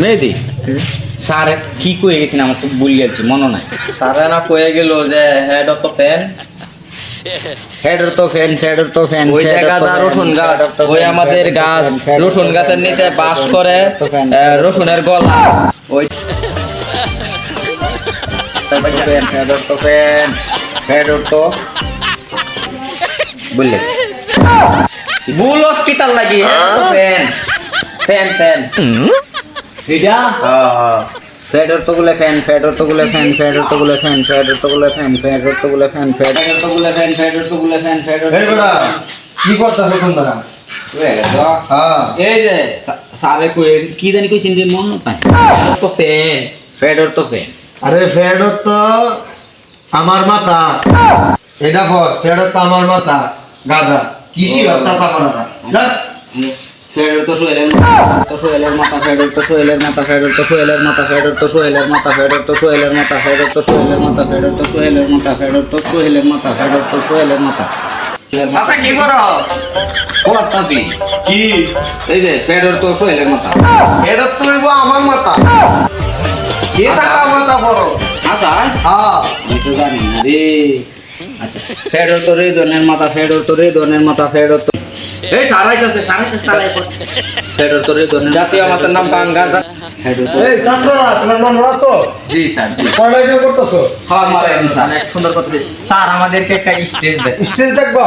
মেহেদি sir কি কয়ে গেছেন আমার তো ভুল গেছি মনে নাই সারা না কয়ে গেল যে হেড অফ দ্য প্যান হেডর তো ফ্যান তো ফ্যান ওই জায়গাটা রসুন গাছ ওই আমাদের গাছ রসুন গাছের নিচে বাস করে রসুনের গলা ওই ফ্যান ফ্যাডর তো ফ্যান ফ্যাডর তো বুঝলে ভুল হসপিটাল লাগি ফ্যান ফ্যান ফ্যান এটা ফ্যাডর তো গুলে ফ্যান ফ্যাডর তো গুলে ফ্যান ফ্যাডর তো গুলে ফ্যান ফ্যাডর তো গুলে ফ্যান ফ্যাডর তো গুলে ফ্যান ফ্যাডর তো গুলে ফ্যান ফ্যাডর তো গুলে ফ্যান ফ্যাডর এই বেটা কি করতেছো তোমরা? হ্যাঁ। এই যে সারে কই কি জানি কইছেন যে মন নাই। তো ফ্যান ফ্যাডর তো ফ্যান আরে ফেরত তো আমার মাথা। এটা কর ফেরত তো আমার মাথা গাদা কিসি বাচ্চা তা করা ফেডর তো সোহেলের তো সোহেলের মাথা ফেডর তো সোহেলের মাথা ফেডর তো সোহেলের মাথা ফেডর তো সোহেলের মাথা ফেডর তো সোহেলের মাথা ফেডর তো সোহেলের মাথা ফেডর তো সোহেলের মাথা ফেডর তো সোহেলের মাথা ফেডর তো সোহেলের মাথা আচ্ছা কি করো করতাছি কি এই যে ফেডর তো সোহেলের মাথা এটা তো হইব আমার মাথা কে টাকা মাথা বড় আচ্ছা হ্যাঁ আমি তো জানি না রে আচ্ছা ফেডর তো রেদনের মাথা ফেডর তো রেদনের মাথা ফেডর তো এই সারাইতেছে সারাইতেছে সারাই ফেডর তো রেদনের জাতীয় মাতার নাম বাঙ্গা ফেডর তো এই ছাত্ররা তোমার নাম রাসো? জি স্যার পড়ালেখা করতেছো? খাওয়া মারা স্যার। অনেক সুন্দর করতে স্যার আমাদেরকে একটা স্টেজ দেয় স্টেজ দেখবা।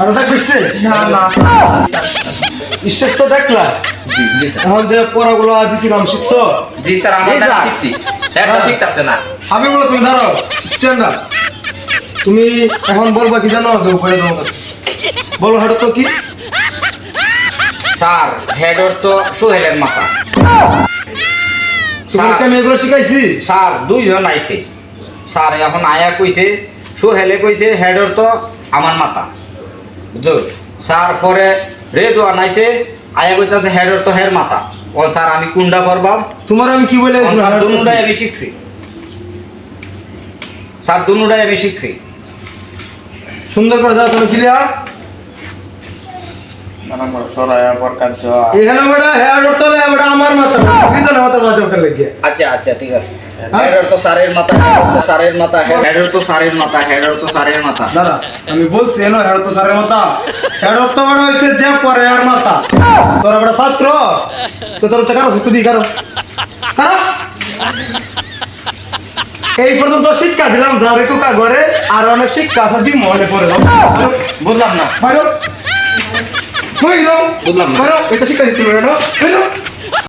আরও দেখবে স্টেজ? না না। স্টেজ তো দেখলা। জি জি স্যার। এখন যে পড়াগুলো দিছিলাম শিখছো? জি স্যার আমরা। শিখছি। স্যার তো শিখতেছে না। আমি বলো তুমি ধরো স্ট্যান্ড আপ তুমি এখন বলবা কি জানো? করে দেবো বলো হাটো তো কি? স্যার হেডর তো সোহেলের মাথা। তোমাকে আমি এগুলো শিখাইছি? স্যার দুইজন আইছে। স্যার এখন আয়া কইছে সোহেলে কইছে হেডর তো আমার মাথা। বুঝছ? স্যার পরে রে দোয়ান আইছে আয়া কইতাছে হেডর তো হের মাথা। ও স্যার আমি কুন্ডা করবাম। তোমার আমি কি বলে স্যার দুনুটাই আমি শিখছি। স্যার দুনুটাই আমি শিখছি। সুন্দর করে দাও তুমি ক্লিয়ার এখানে বেটা হেয়ার উঠতে বেটা আমার মাথা কিন্তু না মাথা বাজাও করে লাগিয়ে আচ্ছা আচ্ছা ঠিক আছে। হেডর তো স্যারের মাথা হেডর তো স্যারের মাথা হেডর তো স্যারের মাথা হেডর তো স্যারের মাথা। দাদা আমি বলছি এনো হেয়ার তো সারের মাথা। হেয়ার তো বড় হয়েছে যে পরে আর মাথা। তোরা বড় ছাত্র? তো তোর টাকা সুতো দি কারও। কারও? এই পর্যন্ত শিক্ষা দিলাম যার একটু ঘরে আর অনেক শিক্ষা আছে দিন মনে পড়ে দাও বুঝলাম না বুঝলাম না। এটা শিক্ষা দিতে পারে না